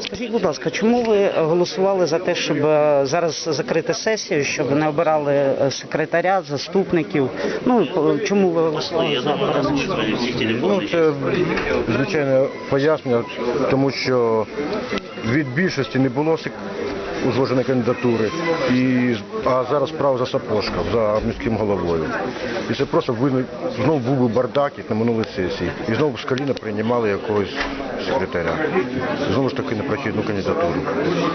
Скажіть, будь ласка, чому ви голосували за те, щоб е, зараз закрити сесію, щоб не обирали е, секретаря, заступників? Ну чому ви голосували за? Ну, це звичайне пояснення, тому що від більшості не було узгодженої кандидатури, і, а зараз право за Сапожка, за міським головою. І це просто виник, знову був би бардак, як на минулій сесії. І знову з коліна приймали якогось секретаря. Знову ж таки непрохідну кандидатуру.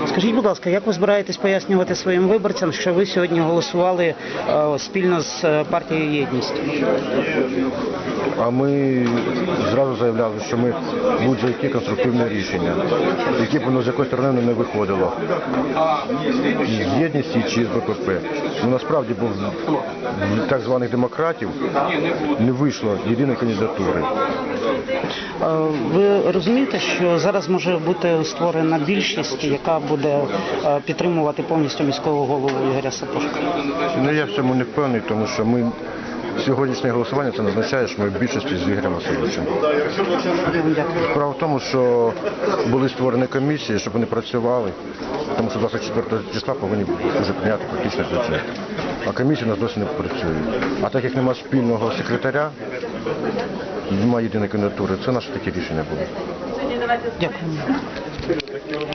Скажіть, будь ласка, як ви збираєтесь пояснювати своїм виборцям, що ви сьогодні голосували е, спільно з е, партією єдність? А ми зразу заявляли, що ми будь-які конструктивне рішення, яке б воно з якої сторони не виходило. І з чи з БПП. Ну насправді був так званих демократів не вийшло єдиної кандидатури. Ви розумієте, що зараз може бути створена більшість, яка буде підтримувати повністю міського голову Ігоря Сапожка? Ну я в цьому не впевнений, тому що ми сьогоднішнє голосування це не означає, що ми в більшості з Ігорем Васильовичем. Справа в тому, що були створені комісії, щоб вони працювали, тому що 24 числа повинні вже прийняти фактичне бюджет. А комісії у нас досі не працює. А так як немає спільного секретаря, немає єдиної кандидатури, це наше таке рішення було. Дякую.